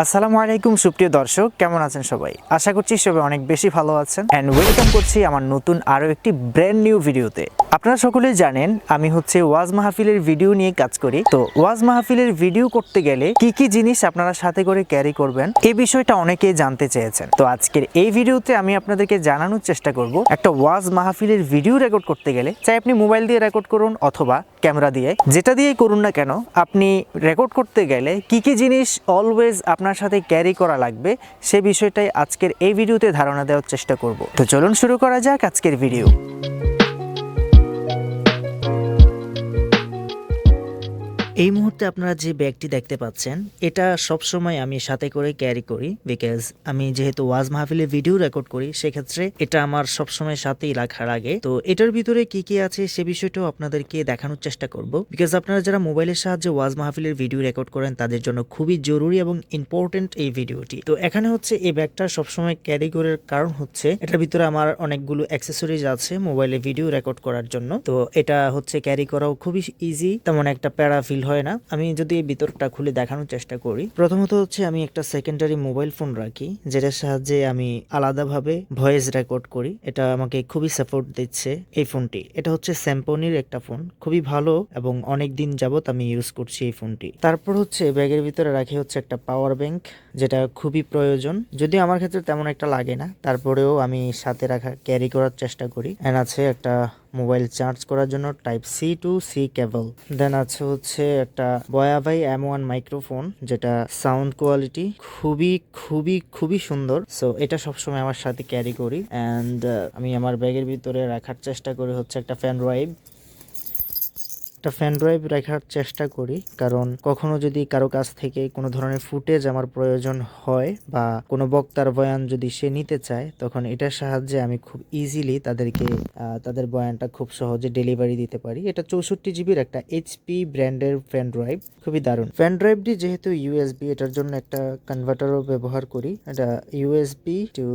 আসসালামু আলাইকুম, সুপ্রিয় দর্শক। কেমন আছেন সবাই? আশা করছি সবাই অনেক বেশি ভালো আছেন। অ্যান্ড ওয়েলকাম করছি আমার নতুন আরও একটি ব্র্যান্ড নিউ ভিডিওতে আপনারা সকলে জানেন, আমি হচ্ছে ওয়াজ মাহফিলের ভিডিও নিয়ে কাজ করি। তো ওয়াজ মাহফিলের ভিডিও করতে গেলে কি কি জিনিস আপনারা সাথে করে ক্যারি করবেন এই বিষয়টা অনেকেই জানতে চেয়েছেন। তো আজকের এই ভিডিওতে আমি আপনাদেরকে জানানোর চেষ্টা করব, একটা ওয়াজ মাহফিলের ভিডিও রেকর্ড করতে গেলে। চাই আপনি মোবাইল দিয়ে রেকর্ড করুন অথবা ক্যামেরা দিয়ে। যেটা দিয়েই করুন না কেন, আপনি রেকর্ড করতে গেলে কি কি জিনিস অলওয়েজ আপনার সাথে ক্যারি করা লাগবে, সে বিষয়টাই আজকের এই ভিডিওতে ধারণা দেওয়ার চেষ্টা করব। তো চলুন শুরু করা যাক আজকের ভিডিও এই মুহূর্তে আপনারা যে ব্যাগটি দেখতে পাচ্ছেন, এটা সবসময় আমি সাথে করে ক্যারি করি বিকজ আমি যেহেতু ওয়াজ মাহফিলে ভিডিও রেকর্ড করি, সেক্ষেত্রে এটা আমার সবসময় সাথেই রাখার আগে। তো এটার ভিতরে কি কি আছে সে বিষয়টাও আপনাদেরকে দেখানোর চেষ্টা করব। বিকজ আপনারা যারা মোবাইলের সাহায্যে ওয়াজ মাহফিলের ভিডিও রেকর্ড করেন, তাদের জন্য খুবই জরুরি এবং ইম্পর্টেন্ট এই ভিডিওটি তো এখানে হচ্ছে এই ব্যাগটা সবসময় ক্যারি করার কারণ হচ্ছে, এটার ভিতরে আমার অনেকগুলো অ্যাক্সেসরিজ আছে মোবাইলে ভিডিও রেকর্ড করার জন্য। তো এটা হচ্ছে ক্যারি করাও খুবই ইজি তেমন একটা প্যারা ফিল হয় না। আমি যদি এই ভিতরটা খুলে দেখানোর চেষ্টা করি, প্রথমত হচ্ছে আমি একটা সেকেন্ডারি মোবাইল ফোন রাখি, যেটার সাহায্যে আমি আলাদাভাবে ভয়েস রেকর্ড করি। এটা আমাকে খুবই সাপোর্ট দিচ্ছে এই ফোনটি এটা হচ্ছে স্যাম্পনির একটা ফোন খুবই ভালো এবং অনেক দিন যাবত আমি ইউজ করছি এই ফোনটি তারপর হচ্ছে ব্যাগের ভিতরে রাখি হচ্ছে একটা পাওয়ার ব্যাংক যেটা খুবই প্রয়োজন। যদি আমার ক্ষেত্রে তেমন একটা লাগে না, তারপরেও আমি সাথে রাখা ক্যারি করার চেষ্টা করি। এন্ড আছে একটা মোবাইল চার্জ করার জন্য type C to C cable. Then আছে হচ্ছে একটা বয়াভাই এম ওয়ান মাইক্রোফোন, যেটা সাউন্ড কোয়ালিটি খুবই খুবই খুবই সুন্দর। সো এটা সবসময় আমার সাথে ক্যারি করি। অ্যান্ড আমি আমার ব্যাগের ভিতরে রাখার চেষ্টা করি হচ্ছে একটা ফ্যান ড্রাইভ। একটা ফ্যান ড্রাইভ রাখার চেষ্টা করি। কারণ কখনো যদি কারও কাছ থেকে কোনো ধরনের ফুটেজ আমার প্রয়োজন হয় বা কোনো বক্তার বয়ান যদি সে নিতে চায়, তখন এটার সাহায্যে আমি খুব ইজিলি তাদেরকে তাদের বয়ানটা খুব সহজে ডেলিভারি দিতে পারি। এটা চৌষট্টি জিবির একটা এইচপি ব্র্যান্ডের ফ্যান ড্রাইভ খুবই দারুণ। ফ্যান ড্রাইভটি যেহেতু ইউএসবি এটার জন্য একটা কনভার্টারও ব্যবহার করি। এটা USB to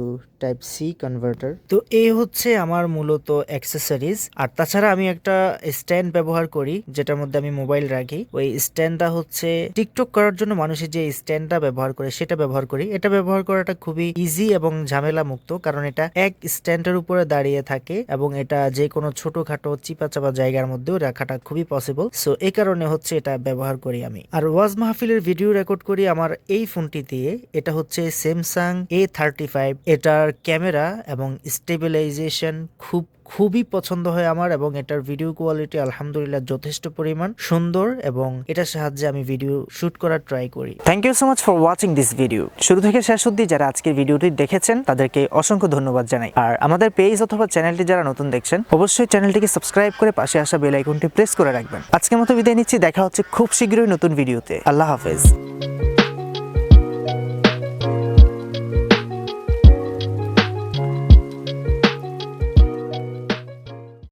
type C converter তো এই হচ্ছে আমার মূলত অ্যাক্সেসরিজ আর তাছাড়া আমি একটা স্ট্যান্ড ব্যবহার করি যেটার মধ্যে আমি মোবাইল রাখি, ওই স্ট্যান্ডটা হচ্ছে টিকটক করার জন্য মানুষের যে স্ট্যান্ডটা ব্যবহার করে, সেটা ব্যবহার করি। এটা ব্যবহার করাটা খুবই ইজি এবং ঝামেলা মুক্ত কারণ এটা এক স্ট্যান্ডের উপরে দাঁড়িয়ে থাকে এবং এটা যে কোনো ছোটখাটো চিপা চাপা জায়গার মধ্যেও রাখাটা খুবই পসিবল সো এই কারণে হচ্ছে এটা ব্যবহার করি আমি। আর ওয়াজ মাহফিলের ভিডিও রেকর্ড করি আমার এই ফোনটি দিয়ে। এটা হচ্ছে স্যামসাং এ থার্টি ফাইভ এটার ক্যামেরা এবং স্টেবিলাইজেশন খুব খুবই পছন্দ হয় আমার এবং এটার ভিডিও কোয়ালিটি আলহামদুলিল্লাহ যথেষ্ট পরিমাণ সুন্দর এবং এটার সাহায্যে আমি ভিডিও শুট করার ট্রাই করি। Thank you so much for watching this video শুরু থেকে শেষ অব্দি যারা আজকের ভিডিওটি দেখেছেন, তাদেরকে অসংখ্য ধন্যবাদ জানাই। আর আমাদের পেজ অথবা চ্যানেলটি যারা নতুন দেখছেন, অবশ্যই চ্যানেলটিকে সাবস্ক্রাইব করে পাশে আসা বেল আইকনটি প্রেস করে রাখবেন। আজকের মতো বিদায় নিচ্ছি, দেখা হচ্ছে খুব শীঘ্রই নতুন ভিডিওতে আল্লাহ হাফেজ।